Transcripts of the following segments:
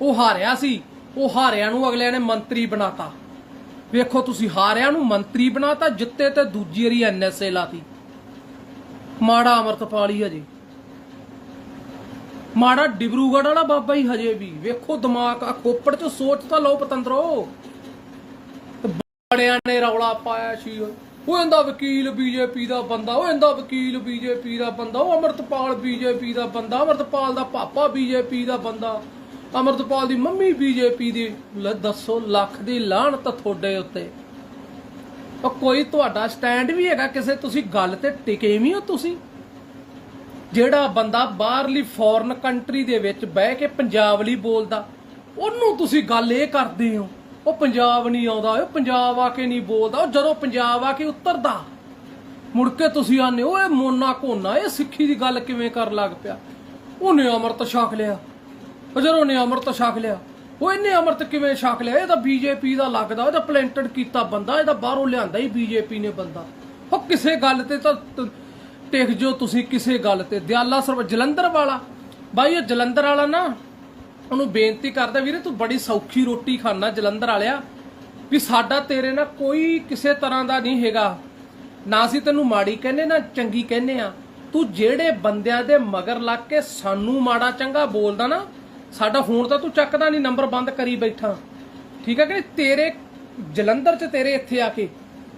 ਉਹ ਹਾਰਿਆ ਸੀ। ਉਹ ਹਾਰਿਆ ਨੂੰ ਅਗਲਿਆਂ ਨੇ ਮੰਤਰੀ ਬਣਾਤਾ। ਵੇਖੋ ਤੁਸੀਂ, ਹਾਰਿਆ ਨੂੰ ਮੰਤਰੀ ਬਣਾਤਾ, ਜਿੱਤੇ ਤੇ ਦੂਜੀ ਵਾਰੀ ਐਨਐਸਏ ਲਾਤੀ। ਮਾੜਾ ਅਮਰਤਪਾਲੀ ਹਜੇ। ਮਾੜਾ ਡਿਬਰੂਗੜ ਵਾਲਾ ਬਾਬਾ ਹੀ ਹਜੇ ਵੀ। ਵੇਖੋ ਦਿਮਾਗ ਆ ਖੋਪੜ ਚ ਸੋਚ ਤਾਂ ਲਓ ਪਤੰਦਰੋ। ਬੜਿਆਂ ਨੇ ਰੌਲਾ ਪਾਇਆ ਸੀ ਉਹ ਇਹਦਾ ਵਕੀਲ ਬੀਜੇਪੀ ਦਾ ਬੰਦਾ, ਉਹ ਇਹਦਾ ਵਕੀਲ ਬੀਜੇਪੀ ਦਾ ਬੰਦਾ, ਉਹ ਅਮਰਤਪਾਲ ਬੀਜੇਪੀ ਦਾ ਬੰਦਾ, ਅਮਰਤਪਾਲ ਦਾ ਪਾਪਾ ਬੀਜੇਪੀ ਦਾ ਬੰਦਾ। ਅਮਰਤਪਾਲ ਦੀ ਮੰਮੀ ਬੀਜੇਪੀ ਦੀ ਲੈ ਦੱਸੋ, ਲੱਖ ਦੀ ਲਾਹਣਤ ਤੁਹਾਡੇ ਉੱਤੇ। ਉਹ ਕੋਈ ਤੁਹਾਡਾ ਸਟੈਂਡ ਵੀ ਹੈਗਾ ਕਿਸੇ, ਤੁਸੀਂ ਗੱਲ ਤੇ ਟਿਕੇ ਵੀ ਹੋ ਤੁਸੀਂ। ਜਿਹੜਾ ਬੰਦਾ ਬਾਹਰਲੀ ਫੋਰਨ ਕੰਟਰੀ ਦੇ ਵਿੱਚ ਬਹਿ ਕੇ ਪੰਜਾਬ ਲਈ ਬੋਲਦਾ, ਉਹਨੂੰ ਤੁਸੀਂ ਗੱਲ ਇਹ ਕਰਦੇ ਹੋ, ਉਹ ਪੰਜਾਬ ਨਹੀਂ ਆਉਂਦਾ, ਉਹ ਪੰਜਾਬ ਆ ਕੇ ਨਹੀਂ ਬੋਲਦਾ, ਉਹ ਜਦੋਂ ਪੰਜਾਬ ਆ ਕੇ ਉਤਰਦਾ, ਮੁੜ ਕੇ ਤੁਸੀਂ ਆਨੇ ਓਏ ਮੋਨਾ ਕੋਨਾ ਇਹ ਸਿੱਖੀ ਦੀ ਗੱਲ ਕਿਵੇਂ ਕਰਨ ਲੱਗ ਪਿਆ? ਉਹਨੇ ਅਮਰਤ ਛਕ ਲਿਆ। ਉਹ ਜਦੋਂ ਉਹਨੇ ਅਮਰਤ ਛਕ ਲਿਆ, ਉਹ ਇਹਨੇ ਅੰਮ੍ਰਿਤ ਕਿਵੇਂ ਛਕ ਲਿਆ? ਇਹ ਤਾਂ ਬੀਜੇਪੀ ਦਾ ਲੱਗਦਾ, ਇਹ ਤਾਂ ਪਲੈਂਟਡ ਕੀਤਾ ਬੰਦਾ, ਇਹ ਤਾਂ ਬਾਹਰੋਂ ਲਿਆਂਦਾ ਹੀ ਬੀਜੇਪੀ ਨੇ ਬੰਦਾ। ਉਹ ਕਿਸੇ ਗੱਲ ਤੇ ਤਾਂ ਟਿਕ ਜੋ ਤੁਸੀਂ ਕਿਸੇ ਗੱਲ ਤੇ। ਦਿਆਲਾ ਸਰਵ, ਜਲੰਧਰ ਵਾਲਾ। ਬਾਈ ਉਹ ਜਲੰਧਰ ਵਾਲਾ ਨਾ, ਉਹਨੂੰ ਬੇਨਤੀ ਕਰਦਾ, ਵੀਰੇ ਤੂੰ ਬੜੀ ਸੌਖੀ ਰੋਟੀ ਖਾਣਾ ਜਲੰਧਰ ਵਾਲਿਆ, ਵੀ ਸਾਡਾ ਤੇਰੇ ਨਾਲ ਕੋਈ ਕਿਸੇ ਤਰ੍ਹਾਂ ਦਾ ਨਹੀਂ ਹੈਗਾ। ਨਾ ਅਸੀਂ ਤੈਨੂੰ ਮਾੜੀ ਕਹਿੰਦੇ, ਨਾ ਚੰਗੀ ਕਹਿੰਦੇ ਆ। ਤੂੰ ਜਿਹੜੇ ਬੰਦਿਆਂ ਦੇ ਮਗਰ ਲੱਗ ਕੇ ਸਾਨੂੰ ਮਾੜਾ ਚੰਗਾ ਬੋਲਦਾ ਨਾ ਸਾਡਾ ਫੋਨ ਤਾਂ ਤੂੰ ਚੱਕਦਾ ਨਹੀਂ, ਨੰਬਰ ਬੰਦ ਕਰੀ ਬੈਠਾ। ਠੀਕ ਹੈ ਕਿ ਤੇਰੇ ਜਲੰਧਰ 'ਚ ਤੇਰੇ ਇੱਥੇ ਆ ਕੇ,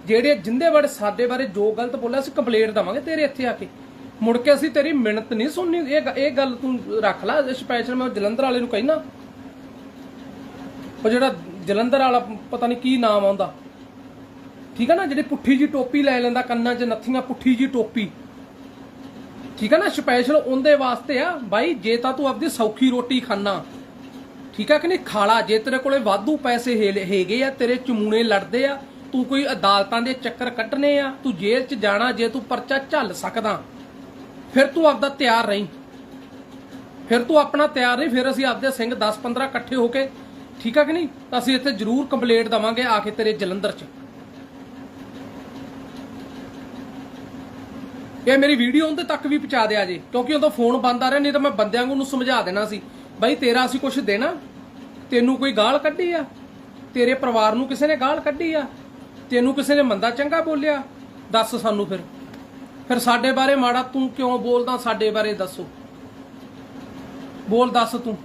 ਜਿਹੜੇ ਜਿੰਦੇ ਬਾਰੇ ਸਾਡੇ ਬਾਰੇ ਜੋ ਗਲਤ ਬੋਲਿਆ, ਅਸੀਂ ਕੰਪਲੇਂਟ ਦਵਾਂਗੇ ਤੇਰੇ ਇੱਥੇ ਆ ਕੇ। ਮੁੜ ਕੇ ਅਸੀਂ ਤੇਰੀ ਮਿਹਨਤ ਨਹੀਂ ਸੁਣਨੀ। ਇਹ ਇਹ ਗੱਲ ਤੂੰ ਰੱਖ ਲੈ ਸਪੈਸ਼ਲ ਮੈਂ ਜਲੰਧਰ ਵਾਲੇ ਨੂੰ ਕਹਿਣਾ ਉਹ ਜਿਹੜਾ ਜਲੰਧਰ ਵਾਲਾ ਪਤਾ ਨਹੀਂ ਕੀ ਨਾਮ ਆਉਂਦਾ ਠੀਕ ਹੈ ਨਾ? ਜਿਹੜੀ ਪੁੱਠੀ ਜੀ ਟੋਪੀ ਲੈ ਲੈਂਦਾ ਕੰਨਾਂ 'ਚ, ਨੱਥੀਆਂ ਪੁੱਠੀ ਜੀ ਟੋਪੀ। ਠੀਕ ਹੈ ਨਾ? ਸਪੈਸ਼ਲ ਉਹਦੇ ਵਾਸਤੇ ਆ, ਬਾਈ, ਜੇ ਤਾਂ ਤੂੰ ਆਪਦੀ ਸੌਖੀ ਰੋਟੀ ਖਾਣਾ ਠੀਕ ਆ ਕਿ ਨਹੀਂ? ਖਾਲਾ, ਜੇ ਤੇਰੇ ਕੋਲੇ ਵਾਧੂ ਪੈਸੇ ਹੈਗੇ ਆ, ਤੇਰੇ ਚਮੂਣੇ ਲੜਦੇ ਆ, ਤੂੰ ਕੋਈ ਅਦਾਲਤਾਂ ਦੇ ਚੱਕਰ ਕੱਢਣੇ ਆ, ਤੂੰ ਜੇਲ੍ਹ 'ਚ ਜਾਣਾ, ਜੇ ਤੂੰ ਪਰਚਾ ਝੱਲ ਸਕਦਾ, ਫਿਰ ਤੂੰ ਆਪਦਾ ਤਿਆਰ ਰਹੀਂ। ਫਿਰ ਤੂੰ ਆਪਣਾ ਤਿਆਰ ਨਹੀਂ ਫਿਰ ਅਸੀਂ ਆਪਦੇ ਸਿੰਘ 10 15 ਇਕੱਠੇ ਹੋ ਕੇ, ਠੀਕ ਆ ਕਿ ਨਹੀਂ? ਅਸੀਂ ਇੱਥੇ ਜ਼ਰੂਰ ਕੰਪਲੇਂਟ ਦਵਾਂਗੇ ਆ ਕੇ ਤੇਰੇ ਜਲੰਧਰ 'ਚ। ਇਹ ਮੇਰੀ ਵੀਡੀਓ ਉਹਦੇ ਤੱਕ ਵੀ ਪਹੁੰਚਾ ਦਿਆ ਜੇ, ਕਿਉਂਕਿ ਉਦੋਂ ਫੋਨ ਬੰਦ ਆ ਰਿਹਾ, ਨਹੀਂ ਤਾਂ ਮੈਂ ਬੰਦਿਆਂ ਨੂੰ ਸਮਝਾ ਦੇਣਾ ਸੀ। ਬਾਈ ਤੇਰਾ ਅਸੀਂ ਕੁਝ ਦੇਣਾ, ਤੈਨੂੰ ਕੋਈ ਗਾਲ ਕੱਢੀ ਆ? ਤੇਰੇ ਪਰਿਵਾਰ ਨੂੰ ਕਿਸੇ ਨੇ ਗਾਲ ਕੱਢੀ ਆ? ਤੈਨੂੰ ਕਿਸੇ ਨੇ ਮੰਦਾ ਚੰਗਾ ਬੋਲਿਆ? ਦੱਸ ਸਾਨੂੰ ਫਿਰ। ਫਿਰ ਸਾਡੇ ਬਾਰੇ ਮਾੜਾ ਤੂੰ ਕਿਉਂ ਬੋਲਦਾ? ਸਾਡੇ ਬਾਰੇ ਦੱਸੋ। ਬੋਲ, ਦੱਸ ਤੂੰ।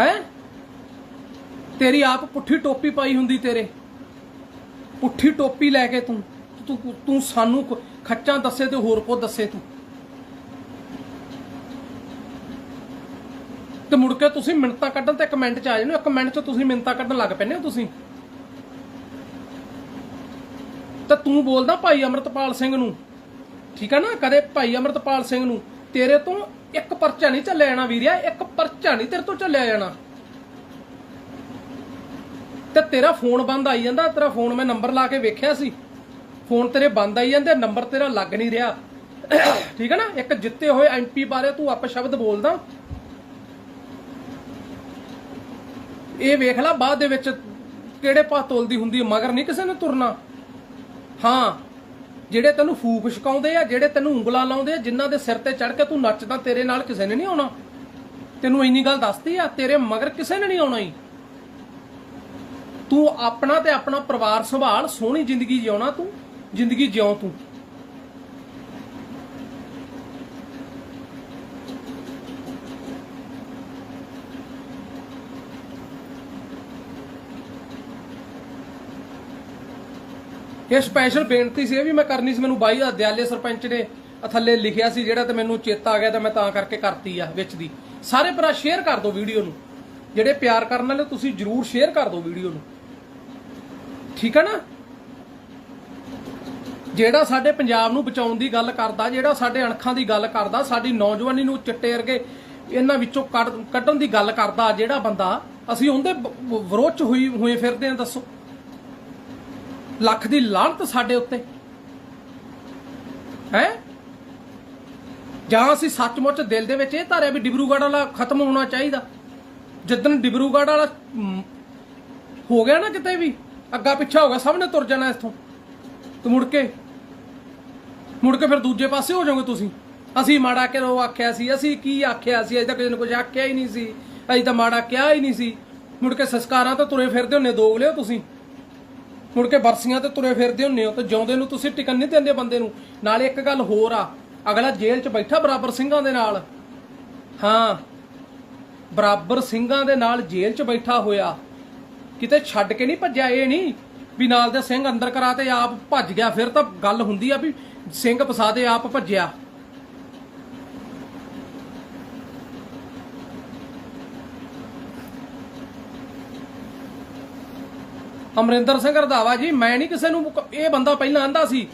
ਹੈ? ਤੇਰੀ ਆਪ ਪੁੱਠੀ ਟੋਪੀ ਪਾਈ ਹੁੰਦੀ ਤੇਰੇ। ਪੁੱਠੀ ਟੋਪੀ ਲੈ ਕੇ ਤੂੰ। ਤੂੰ ਤੂੰ ਸਾਨੂੰ ਕੁ- ਖੱਚਾਂ ਦੱਸੇ ਤੇ ਹੋਰ ਕੋ ਦੱਸੇ ਤੂੰ? ਤੇ ਮੁੜ ਕੇ ਤੁਸੀਂ ਮਿੰਟਾਂ ਕੱਢਣ ਤੇ ਕਮੈਂਟ ਚ ਆ ਜਾਂਦੇ ਹੋ, ਇੱਕ ਚ ਤੁਸੀਂ ਮਿੰਟਾਂ ਕੱਢਣ ਲੱਗ ਪੈਂਦੇ ਹੋ ਤੁਸੀਂ। ਤਾਂ ਤੂੰ ਬੋਲਦਾ ਭਾਈ ਅਮਰਤਪਾਲ ਸਿੰਘ ਨੂੰ, ਠੀਕ ਹੈ ਨਾ? ਕਦੇ ਭਾਈ ਅਮਰਤਪਾਲ ਸਿੰਘ ਨੂੰ, ਤੇਰੇ ਤੋਂ ਇੱਕ ਪਰਚਾ ਨਹੀਂ ਚੱਲਿਆ ਜਾਣਾ ਵੀਰਿਆ, ਇੱਕ ਪਰਚਾ ਨਹੀਂ ਤੇਰੇ ਤੋਂ ਚੱਲਿਆ ਜਾਣਾ। ਤੇ ਤੇਰਾ ਫੋਨ ਬੰਦ ਆਈ ਜਾਂਦਾ, ਤੇਰਾ ਫੋਨ ਮੈਂ ਨੰਬਰ ਲਾ ਕੇ ਵੇਖਿਆ ਸੀ। ਫੋਨ ਤੇਰੇ ਬੰਦ ਆਈ ਜਾਂਦੇ, ਨੰਬਰ ਤੇਰਾ ਲੱਗ ਨਹੀਂ ਰਿਹਾ। ਠੀਕ ਹੈ ਨਾ? ਇੱਕ ਜਿੱਤੇ ਹੋਏ ਐਮਪੀ ਬਾਰੇ ਤੂੰ ਅਪ ਸ਼ਬਦ ਬੋਲਦਾ। ਇਹ ਵੇਖ ਲੈ, ਬਾਅਦ ਦੇ ਵਿੱਚ ਕਿਹੜੇ ਪਾ ਤੋਲਦੀ ਹੁੰਦੀ ਮਗਰ ਨਹੀਂ ਕਿਸੇ ਨੇ ਤੁਰਨਾ। ਹਾਂ, ਜਿਹੜੇ ਤੈਨੂੰ ਫੂਕ ਛਕਾਉਂਦੇ ਆ, ਜਿਹੜੇ ਤੈਨੂੰ ਉਂਗਲਾਂ ਲਾਉਂਦੇ ਆ, ਜਿਨ੍ਹਾਂ ਦੇ ਸਿਰ ਤੇ ਚੜ ਕੇ ਤੂੰ ਨੱਚਦਾ, ਤੇਰੇ ਨਾਲ ਕਿਸੇ ਨੇ ਨਹੀਂ ਆਉਣਾ। ਤੈਨੂੰ ਇੰਨੀ ਗੱਲ ਦੱਸਦੀ ਆ, ਤੇਰੇ ਮਗਰ ਕਿਸੇ ਨੇ ਨਹੀਂ ਆਉਣਾ ਹੀ ਤੂੰ ਆਪਣਾ ਤੇ ਆਪਣਾ ਪਰਿਵਾਰ ਸੰਭਾਲ, ਸੋਹਣੀ ਜ਼ਿੰਦਗੀ ਜਿਉਣਾ ਤੂੰ। ਜ਼ਿੰਦਗੀ ਜਿਉ ਤੂੰ। ਇਹ ਸਪੈਸ਼ਲ ਬੇਨਤੀ ਸੀ ਇਹ ਵੀ ਮੈਂ ਕਰਨੀ ਸੀ, ਮੈਨੂੰ ਬਾਈ ਦਾ ਦਿਆਲੇ ਸਰਪੰਚ ਨੇ ਥੱਲੇ ਲਿਖਿਆ ਸੀ ਜਿਹੜਾ ਤੇ ਮੈਨੂੰ ਚੇਤਾ ਆ ਗਿਆ ਤਾਂ ਮੈਂ ਤਾਂ ਕਰਕੇ ਕਰਤੀ ਆ ਵਿੱਚ ਦੀ। ਸਾਰੇ ਭਰਾ ਸ਼ੇਅਰ ਕਰ ਦਿਓ ਵੀਡੀਓ ਨੂੰ। ਜਿਹੜੇ ਪਿਆਰ ਕਰਨ ਵਾਲੇ, ਤੁਸੀਂ ਜਰੂਰ ਸ਼ੇਅਰ ਕਰ ਦਿਓ ਵੀਡੀਓ ਨੂੰ। ਠੀਕ ਹੈ ਨਾ? ਜਿਹੜਾ ਸਾਡੇ ਪੰਜਾਬ ਨੂੰ ਬਚਾਉਣ ਦੀ ਗੱਲ ਕਰਦਾ, ਜਿਹੜਾ ਸਾਡੇ ਅਣਖਾਂ ਦੀ ਗੱਲ ਕਰਦਾ, ਸਾਡੀ ਨੌਜਵਾਨੀ ਨੂੰ ਚਿੱਟੇ ਵਰਗੇ ਇਹਨਾਂ ਵਿੱਚੋਂ ਕੱਢਣ ਦੀ ਗੱਲ ਕਰਦਾ ਜਿਹੜਾ ਬੰਦਾ, ਅਸੀਂ ਉਹਦੇ ਵਿਰੋਧ ਚ ਹੋਈ, ਹੋਏ ਫਿਰਦੇ ਆ ਦੱਸੋ। ਲੱਖ ਦੀ ਲਾਹਨਤ ਸਾਡੇ ਉੱਤੇ। ਹੈ? ਜਾਂ ਅਸੀਂ ਸੱਚਮੁੱਚ ਦਿਲ ਦੇ ਵਿੱਚ ਇਹ ਧਾਰਿਆ ਵੀ ਡਿਬਰੂਗੜ੍ਹ ਵਾਲਾ ਖਤਮ ਹੋਣਾ ਚਾਹੀਦਾ। ਜਿੱਦਣ ਡਿਬਰੂਗੜ੍ਹ ਵਾਲਾ ਹੋ ਗਿਆ ਨਾ ਕਿਤੇ ਵੀ, ਅੱਗਾ ਪਿੱਛਾ ਹੋ ਗਿਆ, ਸਭ ਨੇ ਤੁਰ ਜਾਣਾ ਇੱਥੋਂ। ਤੇ ਮੁੜ ਕੇ ਮੁੜ ਕੇ ਫਿਰ ਦੂਜੇ ਪਾਸੇ ਹੋ ਜਾਓਗੇ ਤੁਸੀਂ। ਅਸੀਂ ਮਾੜਾ ਕਿਉਂ ਆਖਿਆ ਸੀ? ਅਸੀਂ ਕੀ ਆਖਿਆ ਸੀ? ਅਜੇ ਤੱਕ ਕਿਸੇ ਨੇ ਕੁਝ ਆਖਿਆ ਹੀ ਨਹੀਂ ਸੀ। ਅਸੀਂ ਤਾਂ ਮਾੜਾ ਕਿਹਾ ਹੀ ਨਹੀਂ ਸੀ। ਮੁੜ ਕੇ ਸੰਸਕਾਰਾਂ ਤੇ ਤੁਰੇ ਫਿਰਦੇ ਹੁੰਨੇ ਦੋਗਲੇ ਹੋ ਤੁਸੀਂ। ਮੁੜ ਕੇ ਬਰਸੀਆਂ ਤੇ ਤੁਰੇ ਫਿਰਦੇ ਹੁੰਨੇ ਹੋ ਤੇ ਜਿਉਂਦੇ ਨੂੰ ਤੁਸੀਂ ਟਿਕਣ ਨਹੀਂ ਦਿੰਦੇ ਬੰਦੇ ਨੂੰ। ਨਾਲੇ ਇੱਕ ਗੱਲ ਹੋਰ ਆ, ਅਗਲਾ ਜੇਲ੍ਹ 'ਚ ਬੈਠਾ ਬਰਾਬਰ ਸਿੰਘਾਂ ਦੇ ਨਾਲ। ਹਾਂ, ਬਰਾਬਰ ਸਿੰਘਾਂ ਦੇ ਨਾਲ ਜੇਲ੍ਹ 'ਚ ਬੈਠਾ ਹੋਇਆ। ਕਿਤੇ ਛੱਡ ਕੇ ਨਹੀਂ ਭੱਜਿਆ ਇਹ ਨਹੀਂ? ਵੀ ਨਾਲ ਦੇ ਸਿੰਘ ਅੰਦਰ ਕਰਾ ਤੇ ਆਪ ਭੱਜ ਗਿਆ, ਫਿਰ ਤਾਂ ਗੱਲ ਹੁੰਦੀ ਆ ਵੀ ਸਿੰਘ ਪਸਾਦੇ ਆਪ ਭੱਜਿਆ। ਅਮਰਿੰਦਰ ਸਿੰਘ ਰਧਾਵਾ ਜੀ, ਮੈਂ ਨਹੀਂ ਕਿਸੇ ਨੂੰ ਇਹ ਬੰਦਾ ਪਹਿਲਾਂ ਆਂਦਾ ਸੀ,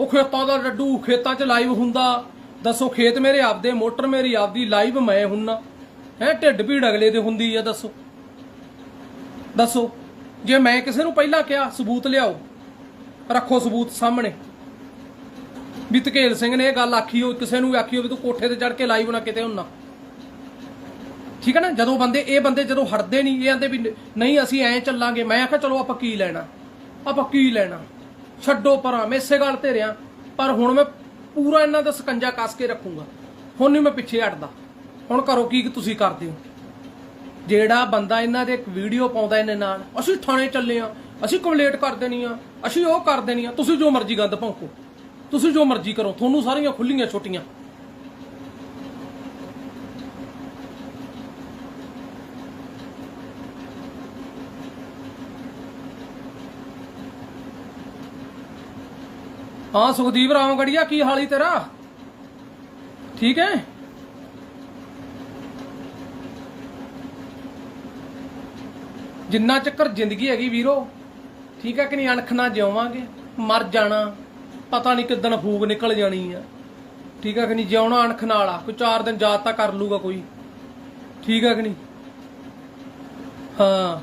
ਉਹ ਖੇਤਾਂ ਦਾ ਡੱਡੂ, ਖੇਤਾਂ 'ਚ ਲਾਈਵ ਹੁੰਦਾ। ਦੱਸੋ ਖੇਤ ਮੇਰੇ ਆਪਦੇ, ਮੋਟਰ ਮੇਰੀ ਆਪਦੀ, ਲਾਈਵ ਮੈਂ ਹੁੰਨਾ। ਹੈ, ਢਿੱਡ ਭੀੜ ਅਗਲੇ ਦੇ ਹੁੰਦੀ ਆ, ਦੱਸੋ। ਦੱਸੋ, ਜੇ ਮੈਂ ਕਿਸੇ ਨੂੰ ਪਹਿਲਾਂ ਕਿਹਾ, ਸਬੂਤ ਲਿਆਓ। ਰੱਖੋ ਸਬੂਤ ਸਾਹਮਣੇ। ਵੀ ਧਕੇਲ ਸਿੰਘ ਨੇ ਇਹ ਗੱਲ ਆਖੀ ਹੋ ਕਿਸੇ ਨੂੰ ਵੀ ਆਖੀ ਹੋਵੇ ਤੂੰ ਕੋਠੇ ਤੇ ਚੜ ਕੇ ਲਾਈਵ ਨਾ ਕਿਤੇ ਹੁੰਨਾ। ਠੀਕ ਹੈ ਨਾ? ਜਦੋਂ ਬੰਦੇ, ਇਹ ਬੰਦੇ ਜਦੋਂ ਹਟਦੇ ਨਹੀਂ ਇਹ ਆਂਦੇ ਵੀ ਨਹੀਂ, ਅਸੀਂ ਐਂ ਚੱਲਾਂਗੇ। ਮੈਂ ਆਖਿਆ, ਚਲੋ ਆਪਾਂ ਕੀ ਲੈਣਾ? ਆਪਾਂ ਕੀ ਲੈਣਾ? ਛੱਡੋ ਪਰਾਂ, ਮੈਂ ਇਸੇ ਗੱਲ ਤੇ ਰਿਆਂ ਪਰ ਹੁਣ ਮੈਂ ਪੂਰਾ ਇਹਨਾਂ ਦਾ ਸਕੰਜਾ ਕੱਸ ਕੇ ਰੱਖੂੰਗਾ। ਹੁਣ ਨਹੀਂ ਮੈਂ ਪਿੱਛੇ ਹਟਦਾ। ਹੁਣ ਕਰੋ ਕੀ ਤੁਸੀਂ ਕਰਦੇ ਹੋ? ਜਿਹੜਾ ਬੰਦਾ ਇਹਨਾਂ ਦੇ ਇੱਕ ਵੀਡੀਓ ਪਾਉਂਦਾ ਇਹਨੇ ਨਾਲ, ਅਸੀਂ ਥਾਣੇ ਚੱਲੇ ਆ, ਅਸੀਂ ਕੰਪਲੇਂਟ ਕਰ ਦੇਣੀ ਆ, ਅਸੀਂ ਉਹ ਕਰ ਦੇਣੀ ਆ, ਤੁਸੀਂ ਜੋ ਮਰਜ਼ੀ ਗੰਦ ਭੌਂਕੋ। ਤੁਸੀਂ ਜੋ ਮਰਜ਼ੀ ਕਰੋ, ਤੁਹਾਨੂੰ ਸਾਰੀਆਂ ਖੁੱਲੀਆਂ ਛੋਟੀਆਂ। ਹਾਂ, ਸੁਖਦੀਪ ਰਾਮਗੜੀਆ, ਕੀ ਹਾਲੀ ਤੇਰਾ? ਠੀਕ ਹੈ ਜਿੰਨਾ ਚੱਕਰ ਜ਼ਿੰਦਗੀ ਹੈਗੀ ਵੀਰੋ, ਠੀਕ ਹੈ ਕਿ ਨਹੀਂ, ਅਣਖ ਨਾ ਜਿਉਵਾਂਗੇ, ਮਰ ਜਾਣਾ। ਪਤਾ ਨਹੀਂ ਕਿੱਦਣ ਫੂਕ ਨਿਕਲ ਜਾਣੀ ਆ। ਠੀਕ ਹੈ ਕਿ ਨਹੀਂ? ਜਿਉਣਾ ਅਣਖ ਨਾਲ ਆ, ਕੋਈ 4 ਦਿਨ ਯਾਦ ਤਾਂ ਕਰ ਲੂਗਾ ਕੋਈ। ਠੀਕ ਹੈ ਕਿ ਨਹੀਂ? ਹਾਂ।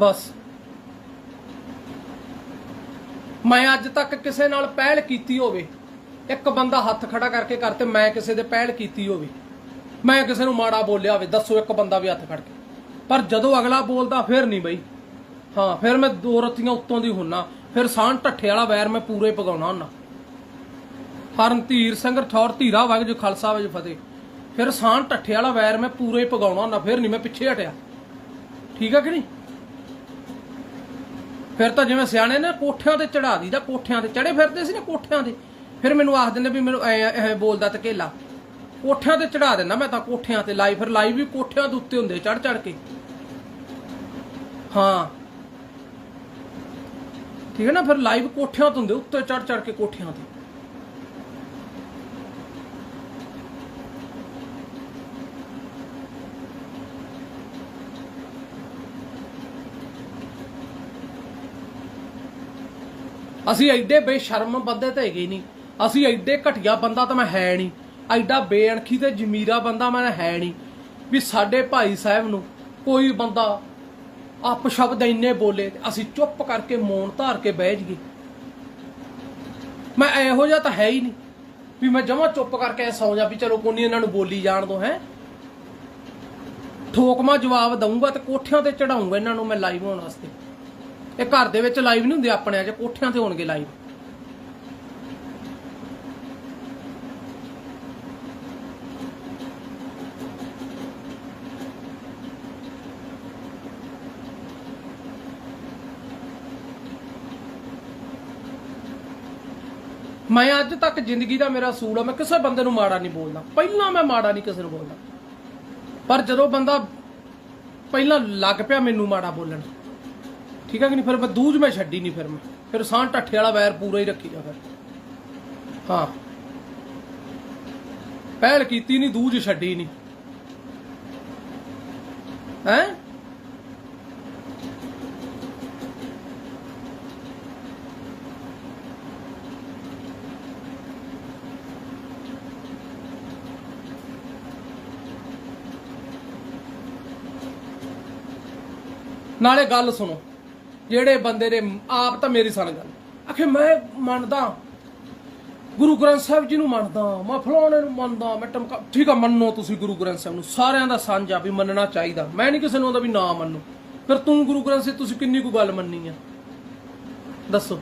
ਬਸ। ਮੈਂ ਅੱਜ ਤੱਕ ਕਿਸੇ ਨਾਲ ਪਹਿਲ ਕੀਤੀ ਹੋਵੇ। ਇੱਕ ਬੰਦਾ ਹੱਥ ਖੜਾ ਕਰਕੇ ਕਰਤੇ ਮੈਂ ਕਿਸੇ ਦੇ ਪਹਿਲ ਕੀਤੀ ਹੋਵੇ। ਮੈਂ ਕਿਸੇ ਨੂੰ ਮਾੜਾ ਬੋਲਿਆ ਹੋਵੇ, ਦੱਸੋ ਇੱਕ ਬੰਦਾ ਵੀ ਹੱਥ ਖੜ ਕੇ। ਪਰ ਜਦੋਂ ਅਗਲਾ ਬੋਲਦਾ ਫਿਰ ਨਹੀਂ ਬਈ। ਹਾਂ, ਫਿਰ ਮੈਂ ਦੋ ਰਤੀਆਂ ਉੱਤੋਂ ਦੀ ਹੁੰਨਾ। ਫਿਰ ਸਾਨ ਢੱਠੇ ਵਾਲਾ ਵੈਰ ਮੈਂ ਪੂਰੇ ਪਗਾਉਣਾ ਹੁੰਨਾ। ਹਰਨ ਧੀਰ ਸਿੰਘ ਠੌਰ ਧੀਰਾ ਵਗ ਖਾਲਸਾ ਵਜ ਫਤਿਹ। ਫਿਰ ਸਾਨ ਢੱਠੇ ਵਾਲਾ ਵੈਰ ਮੈਂ ਪੂਰੇ ਪਗਾਉਣਾ ਹੁੰਨਾ, ਫਿਰ ਨਹੀਂ ਮੈਂ ਪਿੱਛੇ ਹਟਿਆ। ਠੀਕ ਆ ਕਿ ਨਹੀਂ? ਫਿਰ ਤਾਂ ਜਿਵੇਂ ਸਿਆਣੇ ਨੇ ਕੋਠਿਆਂ ਤੇ ਚੜਾ ਦੀਦਾ ਕੋਠਿਆਂ ਤੇ ਚੜੇ ਫਿਰਦੇ ਸੀ ਨਾ ਕੋਠਿਆਂ ਤੇ ਫਿਰ ਮੈਨੂੰ ਆਖ ਦਿੰਦੇ ਵੀ ਮੈਨੂੰ ਐ ਬੋਲਦਾ ਧਕੇਲਾ। ਕੋਠਿਆਂ ਤੇ ਚੜਾ ਦਿੰਦਾ ਮੈਂ ਤਾਂ, ਕੋਠਿਆਂ ਤੇ ਲਾਈ, ਫਿਰ ਲਾਈ ਵੀ ਕੋਠਿਆਂ ਦੇ ਉੱਤੇ ਹੁੰਦੇ ਚੜ ਚੜ ਕੇ। ਹਾਂ। ਠੀਕ ਹੈ ਨਾ, ਫਿਰ ਲਾਈਵ ਕੋਠਿਆਂ ਤੋਂ ਹੁੰਦੇ, ਉੱਤੇ ਚੜ ਚੜ ਕੇ ਕੋਠਿਆਂ ਤੇ। ਅਸੀਂ ਐਡੇ ਬੇਸ਼ਰਮ ਬੰਦੇ ਤਾਂ ਹੈਗੇ ਨਹੀਂ। ਅਸੀਂ ਐਡੇ ਘਟੀਆ ਬੰਦਾ ਤਾਂ ਮੈਂ ਹੈ ਨਹੀਂ। ਐਡਾ ਬੇਅਣਖੀ ਤੇ ਜ਼ਮੀਰਾ ਬੰਦਾ ਮੈਂ ਹੈ ਨਹੀਂ। ਵੀ ਸਾਡੇ ਭਾਈ ਸਾਹਿਬ ਨੂੰ ਕੋਈ ਬੰਦਾ ਅਪ ਸ਼ਬਦ ਇੰਨੇ ਬੋਲੇ ਅਸੀਂ ਚੁੱਪ ਕਰਕੇ ਮੌਨ ਧਾਰ ਕੇ ਬਹਿ ਜਾਈਏ। ਮੈਂ ਇਹੋ ਜਿਹਾ ਤਾਂ ਹੈ ਹੀ ਨਹੀਂ ਵੀ ਮੈਂ ਜਮਾ ਚੁੱਪ ਕਰਕੇ ਐਂ ਸੌਂ ਜਾ ਵੀ ਚਲੋ ਕੋਈ ਇਹਨਾਂ ਨੂੰ ਬੋਲੀ ਜਾਣ ਦੋ, ਹੈ। ਠੋਕਮਾ ਜਵਾਬ ਦਊਂਗਾ ਤੇ ਕੋਠਿਆਂ ਤੇ ਚੜਾਉਂਗਾ ਇਹਨਾਂ ਨੂੰ ਮੈਂ ਲਾਈਵ ਹੋਣ ਵਾਸਤੇ। ਇਹ ਘਰ ਦੇ ਵਿੱਚ ਲਾਈਵ ਨਹੀਂ ਹੁੰਦੇ ਆਪਣੇ ਅਜੇ ਕੋਠਿਆਂ ਤੇ ਹੋਣਗੇ ਲਾਈਵ ਮੈਂ ਅੱਜ ਤੱਕ ਜ਼ਿੰਦਗੀ ਦਾ ਮੇਰਾ ਅਸੂਲ ਆ, ਮੈਂ ਕਿਸੇ ਬੰਦੇ ਨੂੰ ਮਾੜਾ ਨਹੀਂ ਬੋਲਦਾ। ਪਹਿਲਾਂ ਮੈਂ ਮਾੜਾ ਨਹੀਂ ਕਿਸੇ ਨੂੰ ਬੋਲਦਾ। ਪਰ ਜਦੋਂ ਬੰਦਾ ਪਹਿਲਾਂ ਲੱਗ ਪਿਆ ਮੈਨੂੰ ਮਾੜਾ ਬੋਲਣ, ਠੀਕ ਹੈ ਕਿ ਨਹੀਂ? ਫਿਰ ਮੈਂ ਦੂਜ ਮੈਂ ਛੱਡੀ ਨਹੀਂ ਫਿਰ ਮੈਂ। ਫਿਰ ਸਾਂ ਢੱਠੇ ਵਾਲਾ ਵੈਰ ਪੂਰਾ ਹੀ ਰੱਖੀ ਜਾ ਫਿਰ। ਹਾਂ। ਪਹਿਲ ਕੀਤੀ ਨਹੀਂ, ਦੂਜ ਛੱਡੀ ਨਹੀਂ। ਹੈ? ਨਾਲੇ ਗੱਲ ਸੁਣੋ, ਜਿਹੜੇ ਬੰਦੇ ਨੇ, ਆਪ ਤਾਂ ਮੇਰੀ ਸੁਣ ਗੱਲ। ਆਖੇ, ਮੈਂ ਮੰਨਦਾ। ਗੁਰੂ ਗ੍ਰੰਥ ਸਾਹਿਬ ਜੀ ਨੂੰ ਮੰਨਦਾ, ਮੈਂ ਫਲਾਣੇ ਨੂੰ ਮੰਨਦਾ, ਮੈਂ ਟਮਕਾ ਠੀਕ ਆ, ਮੰਨੋ ਤੁਸੀਂ ਗੁਰੂ ਗ੍ਰੰਥ ਸਾਹਿਬ ਨੂੰ। ਸਾਰਿਆਂ ਦਾ ਸਾਂਝਾ ਵੀ ਮੰਨਣਾ ਚਾਹੀਦਾ। ਮੈਂ ਨਹੀਂ ਕਿਸੇ ਨੂੰ ਆਂਦਾ ਵੀ ਨਾ ਮੰਨੋ। ਫਿਰ ਤੂੰ ਗੁਰੂ ਗ੍ਰੰਥ ਸਾਹਿਬ, ਤੁਸੀਂ ਕਿੰਨੀ ਕੁ ਗੱਲ ਮੰਨੀ ਆ? ਦੱਸੋ।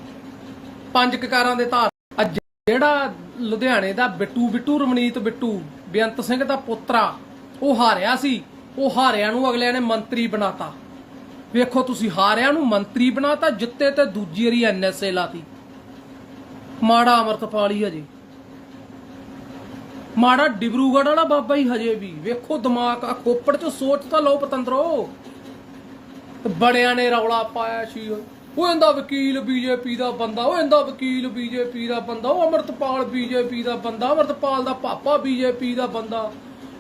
ਪੰਜ ਕਕਾਰਾਂ ਦੇ ਧਾਰ। ਅੱਜ ਜਿਹੜਾ ਲੁਧਿਆਣੇ ਦਾ ਬਿੱਟੂ ਬਿੱਟੂ ਰਮਨੀਤ ਬਿੱਟੂ, ਬੇਅੰਤ ਸਿੰਘ ਦਾ ਪੁੱਤਰਾ, ਉਹ ਹਾਰਿਆ ਸੀ। ਉਹ ਹਾਰਿਆ ਨੂੰ ਅਗਲਿਆਂ ਨੇ ਮੰਤਰੀ ਬਣਾਤਾ। ਵੇਖੋ ਤੁਸੀਂ ਹਾਰਿਆ ਨੂੰ ਮੰਤਰੀ ਬਣਾਤਾ, ਜਿੱਤੇ ਤੇ ਦੂਜੀ ਵਾਰੀ ਐਨਐਸਏ ਲਾਤੀ। ਮਾੜਾ ਅਮਰਤਪਾਲ ਹਜੇ। ਮਾੜਾ ਡਿਬਰੂਗੜ੍ਹ ਵਾਲਾ ਬਾਬਾ ਹੀ ਹਜੇ ਵੀ। ਵੇਖੋ ਦਿਮਾਗ ਆ ਖੋਪੜ ਚ ਸੋਚ ਤਾਂ ਲਓ ਪਤੰਦਰੋ। ਬੜਿਆਂ ਨੇ ਰੌਲਾ ਪਾਇਆ ਸੀ ਉਹ ਇਹਦਾ ਵਕੀਲ ਬੀਜੇਪੀ ਦਾ ਬੰਦਾ, ਉਹ ਇਹਦਾ ਵਕੀਲ ਬੀਜੇਪੀ ਦਾ ਬੰਦਾ, ਉਹ ਅਮਰਤਪਾਲ ਬੀਜੇਪੀ ਦਾ ਬੰਦਾ, ਅਮਰਤਪਾਲ ਦਾ ਪਾਪਾ ਬੀਜੇਪੀ ਦਾ ਬੰਦਾ।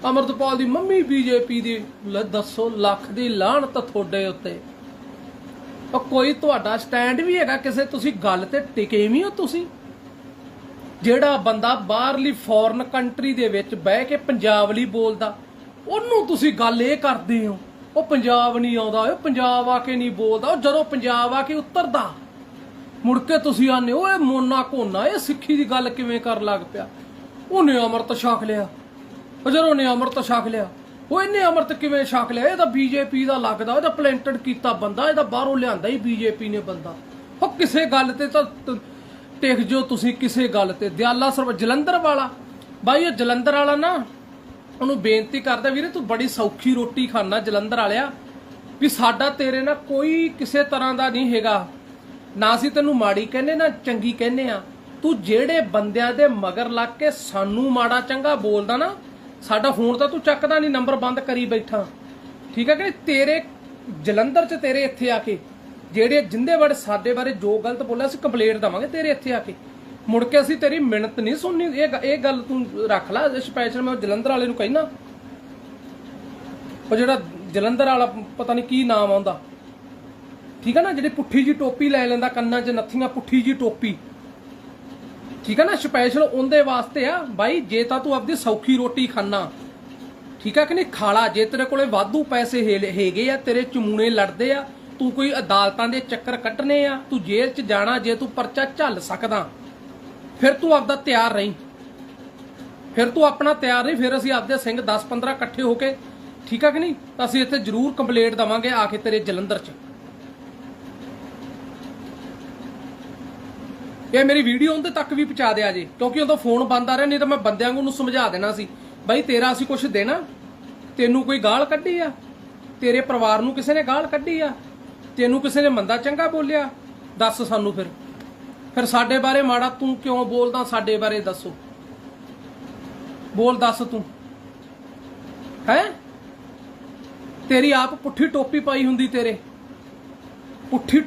ਅਮਰਤਪਾਲ ਦੀ ਮੰਮੀ ਬੀਜੇਪੀ ਦੀ ਲੈ ਦੱਸੋ, ਲੱਖ ਦੀ ਲਾਹਣਤ ਤੁਹਾਡੇ ਉੱਤੇ। ਉਹ ਕੋਈ ਤੁਹਾਡਾ ਸਟੈਂਡ ਵੀ ਹੈਗਾ, ਕਿਸੇ ਤੁਸੀਂ ਗੱਲ ਤੇ ਟਿਕੇ ਵੀ ਹੋ ਤੁਸੀਂ। ਜਿਹੜਾ ਬੰਦਾ ਬਾਹਰਲੀ ਫੋਰਨ ਕੰਟਰੀ ਦੇ ਵਿੱਚ ਬਹਿ ਕੇ ਪੰਜਾਬ ਲਈ ਬੋਲਦਾ, ਉਹਨੂੰ ਤੁਸੀਂ ਗੱਲ ਇਹ ਕਰਦੇ ਹੋ, ਉਹ ਪੰਜਾਬ ਨਹੀਂ ਆਉਂਦਾ, ਉਹ ਪੰਜਾਬ ਆ ਕੇ ਨਹੀਂ ਬੋਲਦਾ, ਉਹ ਜਦੋਂ ਪੰਜਾਬ ਆ ਕੇ ਉਤਰਦਾ, ਮੁੜ ਕੇ ਤੁਸੀਂ ਆਨੇ ਓਏ ਮੋਨਾ ਕੋਨਾ ਇਹ ਸਿੱਖੀ ਦੀ ਗੱਲ ਕਿਵੇਂ ਕਰ ਲੱਗ ਪਿਆ? ਉਹਨੇ ਅੰਮ੍ਰਿਤ ਛਕ ਲਿਆ। ਉਹ ਜਦੋਂ ਉਹਨੇ ਅੰਮ੍ਰਿਤ ਛਕ ਲਿਆ, ਉਹ ਇਹਨੇ ਅੰਮ੍ਰਿਤ ਕਿਵੇਂ ਛਕ ਲਿਆ? ਇਹ ਤਾਂ ਬੀਜੇਪੀ ਦਾ ਲੱਗਦਾ, ਇਹਦਾ ਪਲੈਂਟਡ ਕੀਤਾ ਬੰਦਾ, ਇਹਦਾ ਬਾਹਰੋਂ ਲਿਆਂਦਾ ਹੀ ਬੀਜੇਪੀ ਨੇ ਬੰਦਾ। ਉਹ ਕਿਸੇ ਗੱਲ ਤੇ ਤਾਂ ਟਿਕ ਜੋ ਤੁਸੀਂ ਕਿਸੇ ਗੱਲ ਤੇ। ਦਿਆਲਾ ਸਰਵ, ਜਲੰਧਰ ਵਾਲਾ। ਬਾਈ ਉਹ ਜਲੰਧਰ ਵਾਲਾ ਨਾ, ਉਹਨੂੰ ਬੇਨਤੀ ਕਰਦਾ, ਵੀਰੇ ਤੂੰ ਬੜੀ ਸੌਖੀ ਰੋਟੀ ਖਾਣਾ ਜਲੰਧਰ ਵਾਲਿਆ। ਵੀ ਸਾਡਾ ਤੇਰੇ ਨਾਲ ਕੋਈ ਕਿਸੇ ਤਰ੍ਹਾਂ ਦਾ ਨਹੀਂ ਹੈਗਾ। ਨਾ ਅਸੀਂ ਤੈਨੂੰ ਮਾੜੀ ਕਹਿੰਦੇ, ਨਾ ਚੰਗੀ ਕਹਿੰਦੇ ਆ। ਤੂੰ ਜਿਹੜੇ ਬੰਦਿਆਂ ਦੇ ਮਗਰ ਲੱਗ ਕੇ ਸਾਨੂੰ ਮਾੜਾ ਚੰਗਾ ਬੋਲਦਾ ਨਾ ਸਾਡਾ ਫੋਨ ਤਾਂ ਤੂੰ ਚੱਕਦਾ ਨਹੀਂ, ਨੰਬਰ ਬੰਦ ਕਰੀ ਬੈਠਾ। ਠੀਕ ਹੈ ਕਿ ਤੇਰੇ ਜਲੰਧਰ 'ਚ ਤੇਰੇ ਇੱਥੇ ਆ ਕੇ, ਜਿਹੜੇ ਜਿੰਦੇ ਬਾਰੇ ਸਾਡੇ ਬਾਰੇ ਜੋ ਗਲਤ ਬੋਲਿਆ, ਅਸੀਂ ਕੰਪਲੇਂਟ ਦਵਾਂਗੇ ਤੇਰੇ ਇੱਥੇ ਆ ਕੇ। ਮੁੜ ਕੇ ਅਸੀਂ ਤੇਰੀ ਮਿਹਨਤ ਨਹੀਂ ਸੁਣਨੀ। ਇਹ ਇਹ ਗੱਲ ਤੂੰ ਰੱਖ ਲੈ ਸਪੈਸ਼ਲ ਮੈਂ ਜਲੰਧਰ ਵਾਲੇ ਨੂੰ ਕਹਿਣਾ ਉਹ ਜਿਹੜਾ ਜਲੰਧਰ ਵਾਲਾ ਪਤਾ ਨਹੀਂ ਕੀ ਨਾਮ ਆਉਂਦਾ ਠੀਕ ਹੈ ਨਾ? ਜਿਹੜੀ ਪੁੱਠੀ ਜੀ ਟੋਪੀ ਲੈ ਲੈਂਦਾ ਕੰਨਾਂ 'ਚ, ਨੱਥੀਆਂ ਪੁੱਠੀ ਜੀ ਟੋਪੀ। ਠੀਕ ਹੈ ਨਾ? ਸਪੈਸ਼ਲ ਉਹਦੇ ਵਾਸਤੇ ਆ, ਬਾਈ, ਜੇ ਤਾਂ ਤੂੰ ਆਪਦੀ ਸੌਖੀ ਰੋਟੀ ਖਾਣਾ ਠੀਕ ਆ ਕਿ ਨਹੀਂ? ਖਾਲਾ, ਜੇ ਤੇਰੇ ਕੋਲੇ ਵਾਧੂ ਪੈਸੇ ਹੈਗੇ ਆ, ਤੇਰੇ ਚਮੂਣੇ ਲੜਦੇ ਆ, ਤੂੰ ਕੋਈ ਅਦਾਲਤਾਂ ਦੇ ਚੱਕਰ ਕੱਢਣੇ ਆ, ਤੂੰ ਜੇਲ੍ਹ 'ਚ ਜਾਣਾ, ਜੇ ਤੂੰ ਪਰਚਾ ਝੱਲ ਸਕਦਾ, ਫਿਰ ਤੂੰ ਆਪਦਾ ਤਿਆਰ ਰਹੀਂ। ਫਿਰ ਤੂੰ ਆਪਣਾ ਤਿਆਰ ਨਹੀਂ ਫਿਰ ਅਸੀਂ ਆਪਦੇ ਸਿੰਘ 10 15 ਇਕੱਠੇ ਹੋ ਕੇ, ਠੀਕ ਆ ਕਿ ਨਹੀਂ? ਅਸੀਂ ਇੱਥੇ ਜ਼ਰੂਰ ਕੰਪਲੇਂਟ ਦਵਾਂਗੇ ਆ ਕੇ ਤੇਰੇ ਜਲੰਧਰ 'ਚ। ਇਹ ਮੇਰੀ ਵੀਡੀਓ ਉਹਦੇ ਤੱਕ ਵੀ ਪਹੁੰਚਾ ਦਿਆ ਜੇ। ਕਿਉਂਕਿ ਉਦੋਂ ਫੋਨ ਬੰਦ ਆ ਰਿਹਾ, ਨਹੀਂ ਤਾਂ ਮੈਂ ਬੰਦਿਆਂ ਨੂੰ ਸਮਝਾ ਦੇਣਾ ਸੀ। ਬਾਈ ਤੇਰਾ ਅਸੀਂ ਕੁਝ ਦੇਣਾ। ਤੈਨੂੰ ਕੋਈ ਗਾਲ ਕੱਢੀ ਆ? ਤੇਰੇ ਪਰਿਵਾਰ ਨੂੰ ਕਿਸੇ ਨੇ ਗਾਲ ਕੱਢੀ ਆ? ਤੈਨੂੰ ਕਿਸੇ ਨੇ ਮੰਦਾ ਚੰਗਾ ਬੋਲਿਆ? ਦੱਸ ਸਾਨੂੰ ਫਿਰ। ਫਿਰ ਸਾਡੇ ਬਾਰੇ ਮਾੜਾ ਤੂੰ ਕਿਉਂ ਬੋਲਦਾ? ਸਾਡੇ ਬਾਰੇ ਦੱਸੋ। ਬੋਲ ਦੱਸ ਤੂੰ। ਹੈ? ਤੇਰੀ ਆਪ ਪੁੱਠੀ ਟੋਪੀ ਪਾਈ ਹੁੰਦੀ ਤੇਰੇ। ਪੁੱਠੀ